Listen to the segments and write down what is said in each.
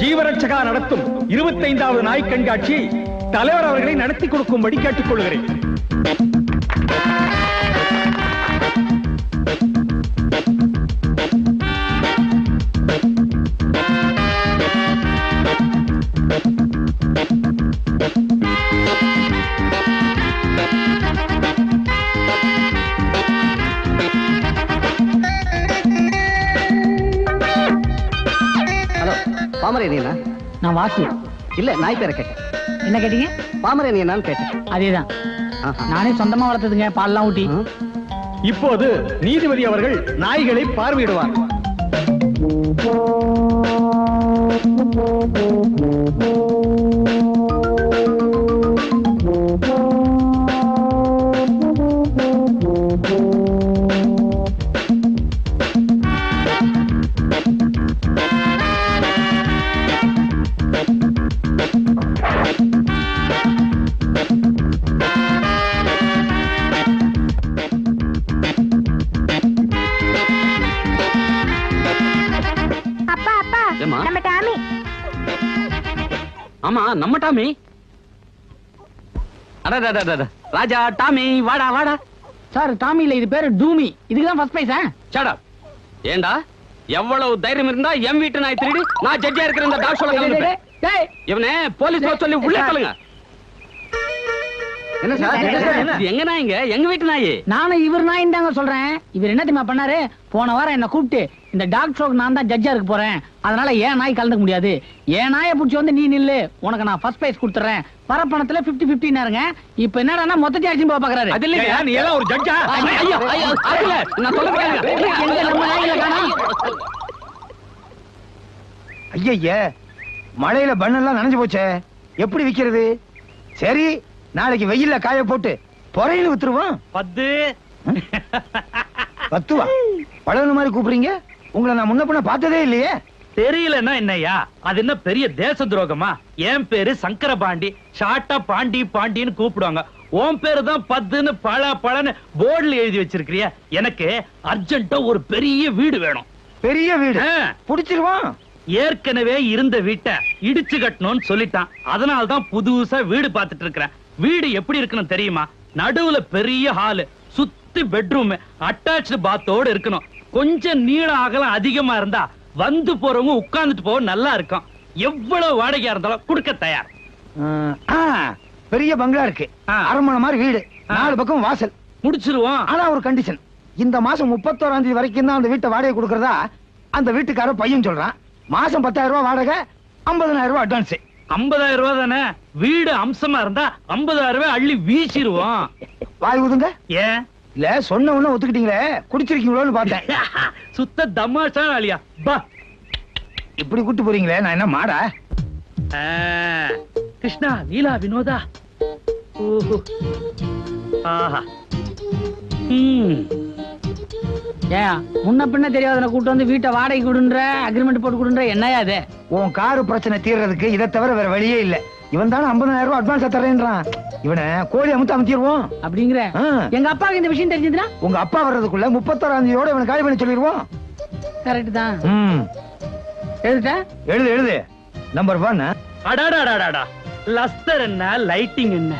ஜீவரட்சகா நடத்தும் இருபத்தைந்தாவது நாய் கண்காட்சி தலைவர் அவர்களை நடத்தி கொடுக்கும்படி கேட்டுக்கொள்கிறேன். பாமரேனியனா நான் வாசு. இல்ல நாய் பேரை கேட்டேன். என்ன கேட்டீங்க? பாமரேனியனான்னு கேட்டேன். அதேதான். நானே சொந்தமா வளர்த்ததுங்க பால்லாம் ஊட்டி? இப்போது நீதிபதி அவர்கள் நாய்களை பார்வையிடுவார். அப்பா நம்ம டாமி. ராஜா டாமி வாடா வாடா. சார் டாமி இல்ல இது பேரு டூமி. இதுக்கு தான் ஃபர்ஸ்ட் பிரைஸ் சடா ஏண்டா? எவ்வளவு தைரியம் இருந்தா என் வீட்டு நாய் திருடி நான் ஜட்ஜா இருக்கிற இந்த டாக் ஷோல கலந்துப்பேன். இவனே போலீஸ் சொல்லி உள்ள சொல்லுங்க என்ன சார் என்ன? இது எங்க நாய்ங்க எங்க வீட்டு நாய் நானும் இவர் நாயின் தாங்க சொல்றேன் இவர் என்ன தெரியுமா பண்ணாரு போன வாரம் என்ன கூப்பிட்டு இந்த டாக் ஷோக்கு நான் தான் ஜட்ஜா இருக்க போறேன் அதனால ஏன் நாய் கலந்துக்க முடியாது ஏன் நாயை பிடிச்சி வந்து நீ நில்லு உனக்கு நான் ஃபர்ஸ்ட் பிரைஸ் கொடுத்துறேன் வர பணத்துல 50 50 இப்ப என்னடா மொத்தத்தை அடிச்சு போக பாக்குறாரு அது நீ எல்லாம் ஒரு ஜட்ஜா ஐயோ, ஐயோ. நான்? ஐயய்ய மழையில பண்ணெல்லாம் நனைஞ்சு போச்சே எப்படி விக்கிறது சரி நாளைக்கு வெயில்ல காய போட்டு பொறையில வித்துருவோம் பத்து. பத்துவா? பழகுன மாதிரி கூப்பிடுறீங்க? உங்களை நான் முன்ன பின்ன பார்த்ததே இல்லையே. தெரியலன்னா என்னய்யா? அது என்ன பெரிய தேச துரோகமா? என் பேரு சங்கர பாண்டி ஷார்ட்டா பாண்டி பாண்டின்னு கூப்பிடுவாங்க. உன் பேரு தான் பத்துன்னு பழ பழன்னு போர்டுல எழுதி வச்சிருக்கிறிய. எனக்கு அர்ஜென்ட்டா ஒரு பெரிய வீடு வேணும். பெரிய வீடு. ஆ. புடிச்சிருவோம். ஏற்கனவே இருந்த வீட்டை இடிச்சு கட்டணும்னு சொல்லிட்டான். அதனால தான் புதுசா வீடு பார்த்துட்டு இருக்கிறேன். வீடு எப்படி இருக்கணும் தெரியுமா? நடுவுல பெரிய ஹாலு சுத்தி பெட்ரூம் அட்டாச்சு பாத்தோட இருக்கணும். கொஞ்சம் நீள அகலம் அதிகமா இருந்தா வந்து போறவங்க உட்கார்ந்துட்டு போக நல்லா இருக்கும். எவ்வளவு வாடகையா இருந்தாலும் கொடுக்க தயார். பெரிய பங்களா இருக்கு. அரண்மனை மாதிரி வீடு. நாலு பக்கம் வாசல். முடிச்சிருவோம். ஆனா ஒரு கண்டிஷன் இந்த மாசம் முப்பத்தோராம் தேதி வரைக்கும் தான் அந்த வீட்டை வாடகை கொடுக்கறதா? அந்த வீட்டுக்கார பையன் சொல்றான். மாசம் பத்தாயிரம் ரூபாய் வாடகை ஐம்பதனாயிரம் ரூபாய் அட்வான்ஸ் ஐம்பதாயிரம் ரூபாய் தானே? வீடு அம்சமா இருந்தா ஐம்பதாயிரம் ரூபாய் அள்ளி வீசிடுவோம். வாய் ஊதுங்க. ஏன்? இல்ல சொன்ன உடனே ஒத்துக்கிட்டீங்களே? குடிச்சிருக்கீங்களோன்னு பார்த்தேன். சுத்த தமாஷா அழியா பா. இப்படி கூட்டு போறீங்களே நான் என்ன மாடா? கிருஷ்ணா லீலா வினோதா. ஓஹோ. ஆஹா. ம். ஏன் முன்ன பின்ன தெரியாதவனை கூட்டு வந்து வீட்டை வாடகை கொடுன்ற அக்ரிமெண்ட் போட்டு கொடுன்ற என்னையா அது உன் காரு பிரச்சனை தீர்றதுக்கு இதை தவிர வேற வழியே இல்ல. இவன் தானே ஐம்பதாயிரம் ரூபாய் அட்வான்ஸ் தரேன்றான் இவனை கோழி அமுத்து அமைத்திடுவோம். அப்படிங்கிற. எங்க அப்பாவுக்கு இந்த விஷயம் தெரிஞ்சதுன்னா? உங்க அப்பா வர்றதுக்குள்ள முப்பத்தோராம் தேதியோட இவனை காலி பண்ணி சொல்லிடுவோம். கரெக்ட் தான். ம். எழுதிட்ட? எழுது எழுது. நம்பர் ஒன் அடாடாடாடாடா. லஸ்டர் என்ன? லைட்டிங் என்ன?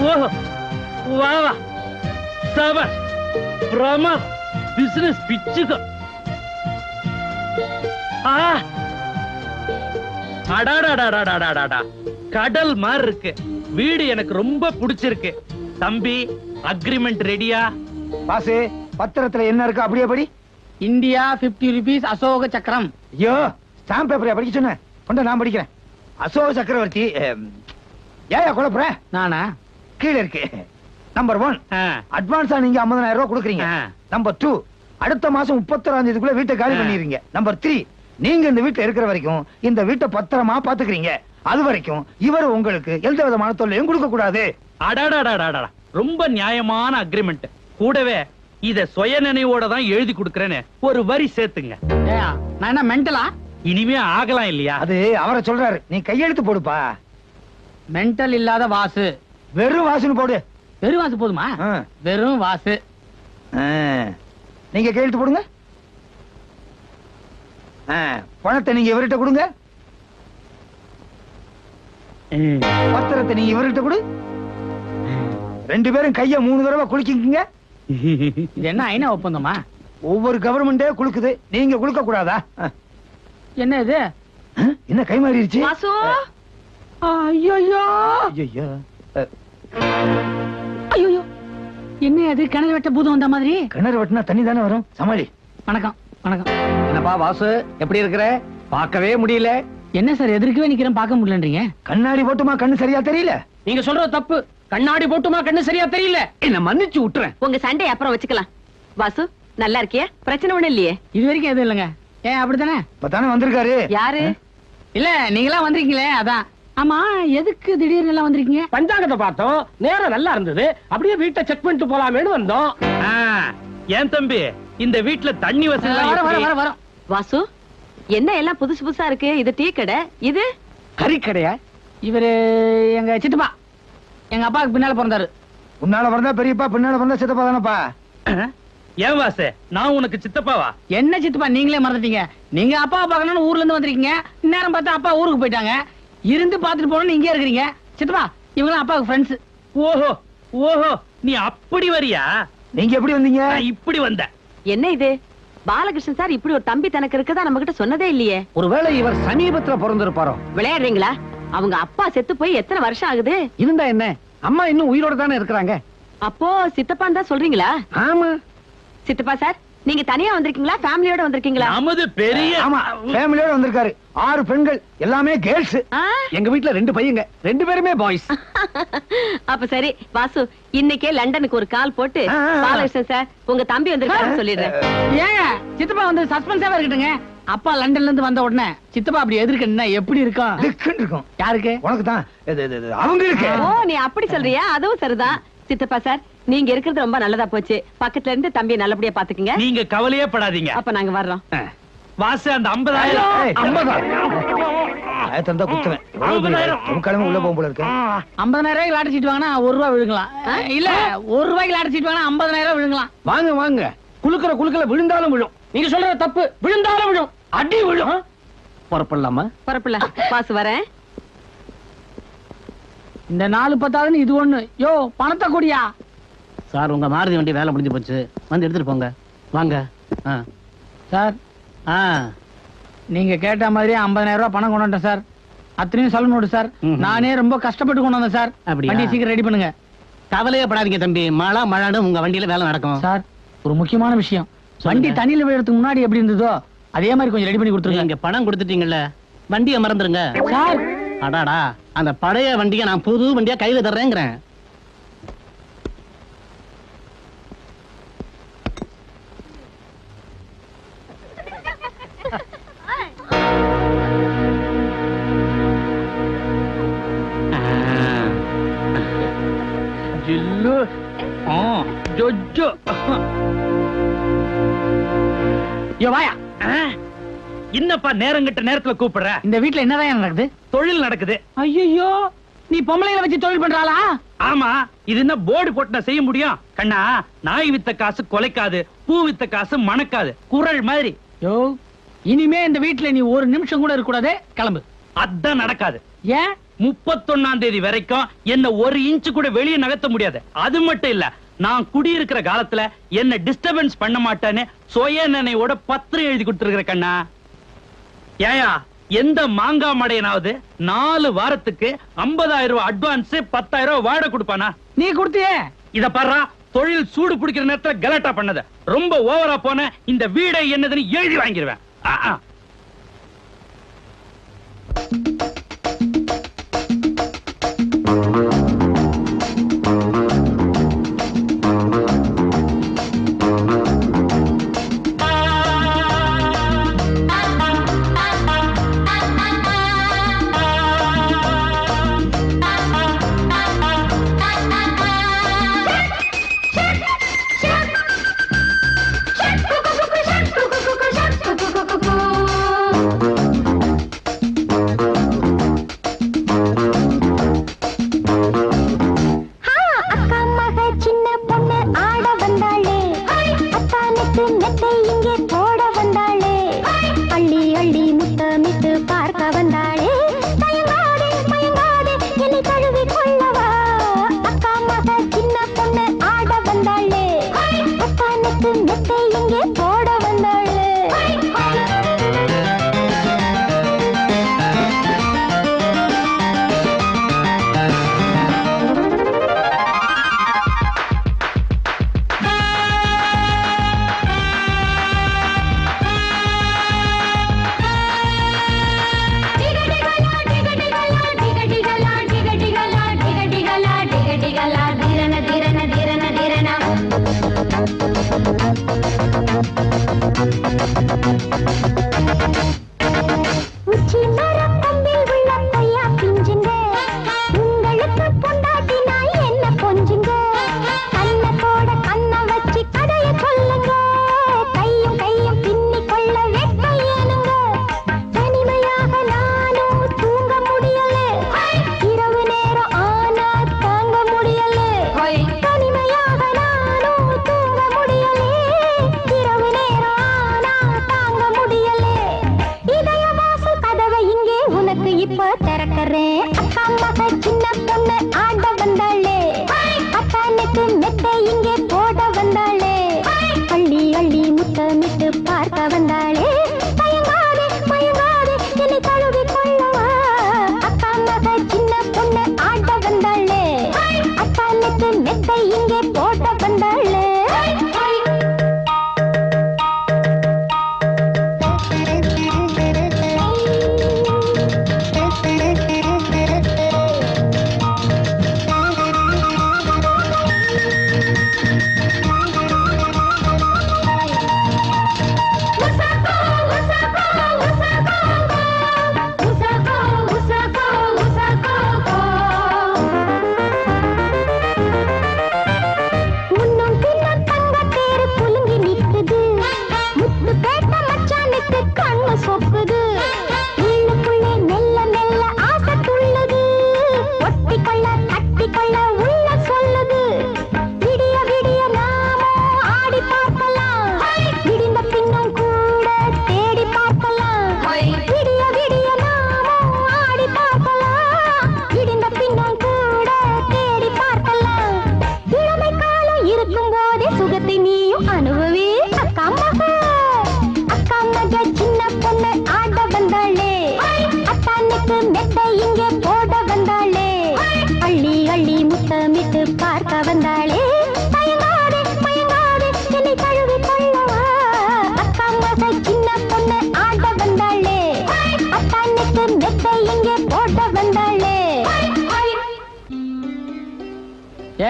ஓஹோ. வா வா. சபஸ் பிரமாத் பிசினஸ் அடாடாடாடாடாடாடா கடல் மாதிரி இருக்கு வீடு எனக்கு ரொம்ப பிடிச்சிருக்கு தம்பி அக்ரிமெண்ட் ரெடியா பாசு பத்திரத்துல என்ன இருக்கு அப்படியே படி இந்தியா 50 ருபீஸ் அசோக சக்கரம் ஐயோ ஸ்டாம்ப் பேப்பர் படிக்க சொன்னேன் கொண்ட நான் படிக்கிறேன் அசோக சக்கரவர்த்தி ஏயா குழப்புற நானா கீழே இருக்கு நம்பர் ஒன் அட்வான்ஸா நீங்க 50000 ரூபாய் கொடுக்குறீங்க. நம்பர் டூ அடுத்த மாசம் முப்பத்தொராம் தேதிக்குள்ள வீட்டை காலி. பண்ணிடுறீங்க. நம்பர் த்ரீ நீங்க இந்த வீட்டுல இருக்கிற வரைக்கும் இந்த வீட்டை பத்திரமா பாத்துக்கிறீங்க அது வரைக்கும் இவர் உங்களுக்கு எந்த விதமான தொல்லையும் கொடுக்க கூடாது. ரொம்ப நியாயமான அக்ரிமெண்ட் கூடவே இத சுய நினைவோட தான் எழுதி கொடுக்கறேன்னு ஒரு வரி சேர்த்துங்க நான் என்ன மென்டலா இனிமே ஆகலாம் இல்லையா அது அவரை சொல்றாரு நீ கையெழுத்து போடுப்பா மென்டல் இல்லாத வாசு வெறும் வாசனை போடு வெறும் வாசு போதுமா. வெறும் வாசு. நீங்க கையெழுத்து போடுங்க. பணத்தை நீங்க இவர்கிட்ட கொடுங்க. பத்திரத்தை நீங்க இவர்கிட்ட கொடு. ரெண்டு பேரும் கைய மூணு தடவை குலுக்கிங்க இது என்ன ஐநா ஒப்பந்தமா? ஒவ்வொரு கவர்மெண்டே குலுக்குது. நீங்க குலுக்க கூடாதா. என்ன இது? என்ன கை மாறிடுச்சு ஐயோ ஐயோ என்ன அது? கிணறு வெட்ட பூதம் வந்த மாதிரி? கிணறு வெட்டினா தண்ணி தானே வரும்? சமாளி. வணக்கம் வணக்கம். என்னப்பா வாசு? எப்படி இருக்கிற? பார்க்கவே முடியல. என்ன சார் எதிர்க்கவே நிக்கிறேன் பார்க்க முடியலன்றீங்க? கண்ணாடி போட்டுமா கண்ணு சரியா தெரியல? நீங்க சொல்றது தப்பு. கண்ணாடி போட்டுமா கண்ணு சரியா தெரியல. என்ன மன்னிச்சு விட்டுறேன். உங்க சண்டை அப்புறம் வச்சுக்கலாம். வாசு நல்லா இருக்கியா? பிரச்சனை ஒண்ணும் இல்லையே. இது வரைக்கும் எதுவும் இல்லைங்க. ஏன் அப்படித்தானே? இப்பதானே வந்திருக்காரு. யாரு? இல்ல நீங்களா வந்திருக்கீங்களே அதான். ஆமா எதுக்கு திடீர்னு எல்லாம் வந்திருக்கீங்க? பஞ்சாங்கத்தை பார்த்தோம். நேரம் நல்லா இருந்தது. அப்படியே வீட்டை செக் பண்ணிட்டு போலாமேன்னு வந்தோம். ஆ, ஏன் தம்பி? இந்த வீட்ல தண்ணி வசதி வர வர வர வர வாசு என்ன எல்லாம் புதுசு புதுசா இருக்கு? இது டீ கடை இது? கறி கடையா? இவரு எங்க சித்தப்பா. எங்க அப்பாவுக்கு பின்னால பிறந்தாரு. உன்னால பிறந்தா பெரியப்பா பின்னால பிறந்தா சித்தப்பா தானப்பா? ஏன் வாசு? நான் உனக்கு சித்தப்பாவா? என்ன சித்தப்பா நீங்களே மறந்துட்டீங்க. நீங்க அப்பாவை பார்க்கணும்னு ஊர்ல இருந்து வந்திருக்கீங்க. நேரம் பார்த்து அப்பா ஊருக்கு போயிட்டாங்க. இருந்து பார்த்துட்டு போகணும்னு இங்கே இருக்கிறீங்க. சித்தப்பா இவங்களாம் அப்பாவுக்கு ஃப்ரெண்ட்ஸ் ஓஹோ ஓஹோ நீ அப்படி வரியா? நீங்க எப்படி வந்தீங்க? இப்படி வந்த என்ன இது? பாலகிருஷ்ணன் சார் இப்படி ஒரு தம்பி தனக்கு இருக்கதா நம்ம கிட்ட சொன்னதே இல்லையே. ஒருவேளை இவர் சமீபத்துல பிறந்திருப்பாரோ? விளையாடுறீங்களா? அவங்க அப்பா செத்து போய் எத்தனை வருஷம் ஆகுது? இருந்தா என்ன? அம்மா இன்னும் உயிரோட தானே இருக்கிறாங்க. அப்போ சித்தப்பான்னு தான் சொல்றீங்களா? ஆமா. சித்தப்பா சார் நீங்க தனியா வந்திருக்கீங்களா? ஃபேமிலியோட வந்திருக்கீங்களா? நமது பெரிய ஆமா ஃபேமிலியோட வந்திருக்காரு. ஆறு பெண்கள் எல்லாமே கேர்ள்ஸ்? எங்க வீட்ல ரெண்டு பையங்க. ரெண்டு பேருமே பாய்ஸ் அப்ப சரி வாசு இன்னைக்கே லண்டனுக்கு ஒரு கால் போட்டு. பாலகிருஷ்ணன் சார் உங்க தம்பி வந்திருக்காருன்னு சொல்லிடுறேன். ஏங்க சித்தப்பா வந்து சஸ்பென்ஸாவே இருக்கட்டுங்க. அப்பா லண்டன்ல இருந்து வந்த உடனே சித்தப்பா அப்படி எதிர்க்கணும்னா எப்படி இருக்கும்? திக்குன்னு இருக்கும். யாருக்கு? உனக்கு தான். அவங்களுக்கு. ஓ நீ அப்படி சொல்றியா? அதுவும் சரிதான். சித்தப்பா சார் நீங்க இருக்கிறது ரொம்ப நல்லதா போச்சு. பக்கத்துல இருந்து தம்பியை நல்லபடியா பாத்துக்குங்க. நீங்க கவலையே படாதீங்க. அப்ப நாங்க வர்றோம். வாசு அந்த ஐம்பதாயிரம். ஏய், ஐம்பதா? ஆயிரத்தி இருந்தா குத்துவேன் முக்காலமே உள்ள போகும் போல இருக்கு. ஐம்பதாயிரம் ரூபாய்க்கு லாட்டரி சீட் வாங்கினா ஒரு ரூபாய் விழுங்கலாம். இல்ல ஒரு ரூபாய்க்கு லாட்டரி சீட் வாங்கினா ஐம்பதாயிரம் ரூபாய் விழுங்கலாம். வாங்க வாங்க. குளுக்கிற குளுக்கல விழுந்தாலும் விழும். நீங்க சொல்றது தப்பு. விழுந்தாலும் விழும். அடி விழும். புறப்படலாமா? பரப்புல பாசு வரேன். இந்த நாலு பத்தாதுன்னு இது ஒண்ணு. யோ பணத்தை கூடியா? சார் உங்க மாருதி வண்டி வேலை முடிஞ்சு போச்சு. வந்து எடுத்துட்டு போங்க. வாங்க. ஆ. சார் ஆ. நீங்க கேட்ட மாதிரி 50000 ரூபாய் பணம் கொண்டு வந்தேன் சார். அத்தனையும் சொல்ல நோடு சார். நானே ரொம்ப கஷ்டப்பட்டு கொண்டு வந்தேன் சார். அப்படியா? வண்டி சீக்கிரம் ரெடி பண்ணுங்க. கவலையே படாதீங்க தம்பி. மழை மழைன்னு உங்க வண்டியில வேலை நடக்கும். சார் ஒரு முக்கியமான விஷயம். வண்டி தண்ணியில விழுறதுக்கு முன்னாடி எப்படி இருந்ததோ அதே மாதிரி கொஞ்சம் ரெடி பண்ணி கொடுத்துருங்க. நீங்க பணம் கொடுத்துட்டீங்கல்ல வண்டியை மறந்துருங்க. சார். அடாடா. அந்த பழைய வண்டியை நான் புது வண்டியா கையில தர்றேங்கிறேன். என்னப்பா நேரங்கிட்ட நேரத்துல கூப்பிடுற. இந்த வீட்ல என்னதான் நடக்குது? தொழில் நடக்குது. ஐயோ நீ பொம்பளைங்களை வச்சு தொழில் பண்றாளா? ஆமா இது என்ன போர்டு போட்டு செய்ய முடியும்? கண்ணா நாய் வித்த காசு கொலைக்காது பூ வித்த காசு மணக்காது குரல் மாதிரி. யோ இனிமே இந்த வீட்ல நீ ஒரு நிமிஷம் கூட இருக்க கூடாது கிளம்பு. அதான் நடக்காது. ஏன்? முப்பத்தொன்னாம் தேதி வரைக்கும் என்ன ஒரு இன்ச்சு கூட வெளியே நகர்த்த முடியாது. அது மட்டும் இல்ல நான் குடியிருக்கிற காலத்துல என்ன டிஸ்டர்பன்ஸ் பண்ண மாட்டேன்னு சுய நினைவோட பத்திரம் எழுதி கொடுத்துருக்கிற கண்ணா. ஏயா எந்த மாங்காய் மடையனாவது நாலு வாரத்துக்கு ஐம்பதாயிரம் ரூபாய் அட்வான்ஸ் பத்தாயிரம் ரூபாய் வாடகை கொடுப்பானா? நீ கொடுத்தியே. இத பாரு தொழில் சூடு பிடிக்கிற நேரத்துல கலாட்டா பண்ணத. ரொம்ப ஓவரா போன இந்த வீடை என்னதுன்னு எழுதி வாங்கிடுவேன் ஆட வந்தாளே அத்தானுக்கு மெத்தை இங்கே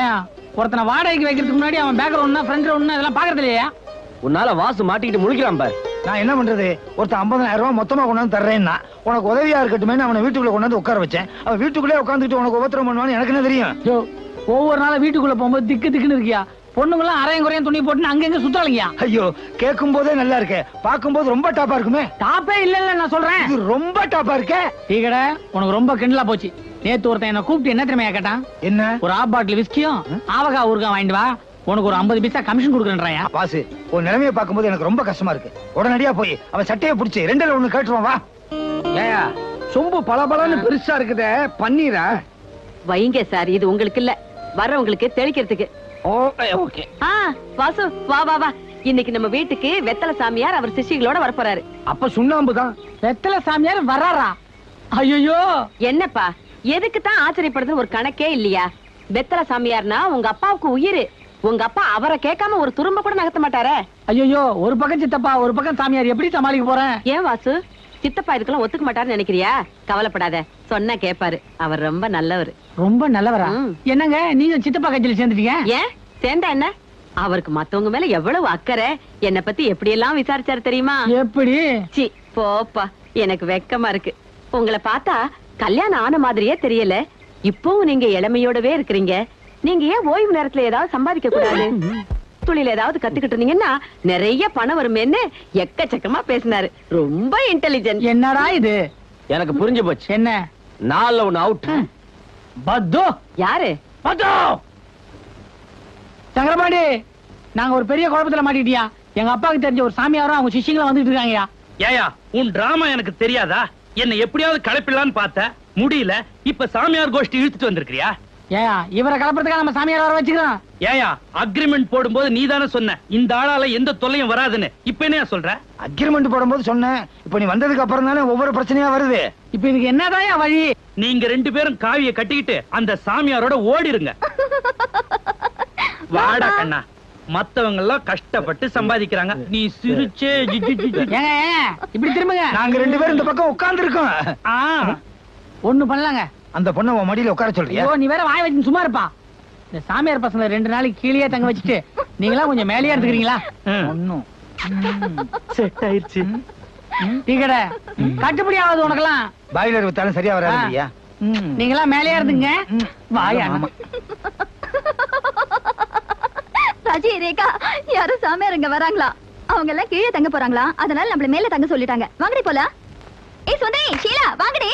ஏன்? ஒருத்தனை வாடகைக்கு வைக்கிறதுக்கு முன்னாடி அவன் பேக்ரவுண்ட் ஒண்ணு ஃப்ரண்ட் ஒண்ணு இதெல்லாம் பாக்குறது இல்லையா? உன்னால வாசு மாட்டிக்கிட்டு முழிக்கிறான் பாரு. நான் என்ன பண்றது? ஒருத்தன் 50000 ரூபாய் மொத்தமா கொண்டாந்து தர்றேன்னா உனக்கு உதவியா இருக்கட்டுமே அவனை வீட்டுக்குள்ள கொண்டாந்து உட்கார வச்சேன். அவன் வீட்டுக்குள்ளே உட்காந்துட்டு உனக்கு உபத்திரம் பண்ணுவான்னு எனக்கு என்ன தெரியும்? யோ ஒவ்வொரு நாளும் வீட்டுக்குள்ள போகும்போது திக்கு திக்குன்னு இருக்கியா? பொண்ணுங்களாம் அரையும் குறையும் துணி போட்டு அங்கங்க சுத்தாளிங்கயா ஐயோ கேட்கும் போதே நல்லா இருக்கே. பார்க்கும்போது ரொம்ப டாப்பா இருக்குமே. டாப்பே இல்ல இல்ல நான் சொல்றேன். இது ரொம்ப டாப்பா இருக்கே. டீ கடை உனக்கு ரொம்ப கிண்டலா போச்சு. நேத்து ஒருத்தன் என்ன கூப்பிட்டு என்ன திறமையா கேட்டான்? என்ன? ஒரு ஆப் பாட்டில் விஸ்கியும் ஆவகா ஊறுகாய் வாங்கிட்டு வா. உனக்கு ஒரு ஐம்பது பைசா கமிஷன் கொடுக்குறேன்றாயா? பாசு உன் நிலைமையை பார்க்கும்போது எனக்கு ரொம்ப கஷ்டமா இருக்கு. உடனடியா போய் அவன் சட்டையை பிடிச்சி ரெண்டுல ஒண்ணு கேட்டுருவான் வா. ஏயா சொம்பு பளபளன்னு பெருசா இருக்குதே பன்னீரா வைங்க சார் இது உங்களுக்கு இல்ல. வர்றவங்களுக்கு தெளிக்கிறதுக்கு. ஓகே. ஆ வாசு வா வா வா. இன்னைக்கு நம்ம வீட்டுக்கு வெத்தலை சாமியார் அவர் சிஷிகளோட வரப்போறாரு. அப்ப சுண்ணாம்பு தான். வெத்தலை சாமியார் வர்றாரா ஐயோ என்னப்பா? எதுக்கு தான் ஆச்சரியப்படுறது ஒரு கணக்கே இல்லையா? வெத்தலை சாமியார்னா உங்க அப்பாவுக்கு உயிர். உங்க அப்பா அவரை கேட்காம ஒரு துரும்ப கூட நகர்த்த மாட்டாரே. ஐயோ ஒரு பக்கம் சித்தப்பா ஒரு பக்கம் சாமியார். எப்படி சமாளிக்க போறேன்? ஏன் வாசு? சித்தப்பா இதுக்கெல்லாம் ஒத்துக்க மாட்டாருன்னு நினைக்கிறியா? கவலைப்படாத. சொன்னா கேப்பாரு அவர் ரொம்ப நல்லவர். ரொம்ப நல்லவரா. என்னங்க நீங்க சித்தப்பா கட்சியில சேர்ந்துட்டீங்க? ஏன்? சேர்ந்தா என்ன? அவருக்கு மத்தவங்க மேல எவ்வளவு அக்கறை? என்ன பத்தி எப்படி எல்லாம் விசாரிச்சாரு தெரியுமா? எப்படி? சி போப்பா எனக்கு வெக்கமா இருக்கு. உங்களை பார்த்தா கல்யாணம் ஆன மாதிரியே தெரியல. இப்பவும் நீங்க இளமையோடவே இருக்கிறீங்க. நீங்க ஏன் ஓய்வு நேரத்துல ஏதாவது சம்பாதிக்க கூடாது? தொழில் ஏதாவது கத்துக்கிட்டு இருந்தீங்கன்னா நிறைய பணம் வருமேன்னு எக்கச்சக்கமா பேசினாரு. ரொம்ப இன்டெலிஜென்ட் என்னடா இது? எனக்கு புரிஞ்சு போச்சு. என்ன? நாலுல ஒண்ணு அவுட் பத்து. யாரு? பத்து. சங்கரபாண்டி நாங்க ஒரு பெரிய குழப்பத்துல மாட்டிட்டியா எங்க அப்பாவுக்கு தெரிஞ்ச ஒரு சாமியாரும் அவங்க சிஷ்யங்களும் வந்துட்டு இருக்காங்கயா ஏயா உன் டிராமா எனக்கு தெரியாதா? என்ன எப்படியாவது கலப்பிடலான்னு பார்த்த முடியல இப்ப சாமியார் கோஷ்டி இழுத்துட்டு வந்திருக்கிறியா? ஏயா இவரை கலப்புறதுக்காக நம்ம சாமியார் வர வச்சுக்கிறோம். ஏயா அக்ரிமெண்ட் போடும்போது நீ தானே சொன்ன இந்த ஆளால எந்த தொல்லையும் வராதுன்னு. இப்ப என்ன சொல்ற? அக்ரிமெண்ட் போடும்போது சொன்னேன். இப்போ நீ வந்ததுக்கு அப்புறம் தானே ஒவ்வொரு பிரச்சனையா வருது. இப்ப இதுக்கு என்னதான் வழி? நீங்க ரெண்டு பேரும் காவிய கட்டிக்கிட்டு அந்த சாமியாரோட ஓடிருங்க. வாடா கண்ணா. மத்தவங்க எல்லாம் கஷ்டப்பட்டு சம்பாதிக்கிறாங்க. நீ சிரிச்சே இப்படி திரும்புங்க. நாங்க ரெண்டு பேரும் இந்த பக்கம் உட்கார்ந்து இருக்கோம் ஆ, ஒண்ணு பண்ணலாங்க. அந்த பொண்ணை உன் மடியில உட்கார சொல்றியா? நீ வேற வாய் வச்சு சும்மா இருப்பா. இந்த சாமியார் பசங்க ரெண்டு நாளைக்கு கீழே தங்க வச்சுட்டு நீங்களா கொஞ்சம் மேலேயே இருந்துக்கிறீங்களா? ம். ஒண்ணும். செட் ஆயிருச்சு டீ கடை. கட்டுப்படி ஆகுது உனக்கெல்லாம். பாய்லர் வித்தாலும் சரியா வராது ஆ. இல்லையா? நீங்களா மேலேயே இருந்துங்க. வாயா. அஜய் ரேகா யாரோ வராங்களா? அவங்க எல்லாம் கீழே தங்க போறாங்களா? அதனால நம்மள மேல தங்க சொல்லிட்டாங்க. வாங்கடி போல ஏய் சுந்தரி ஷீலா வாங்கடி.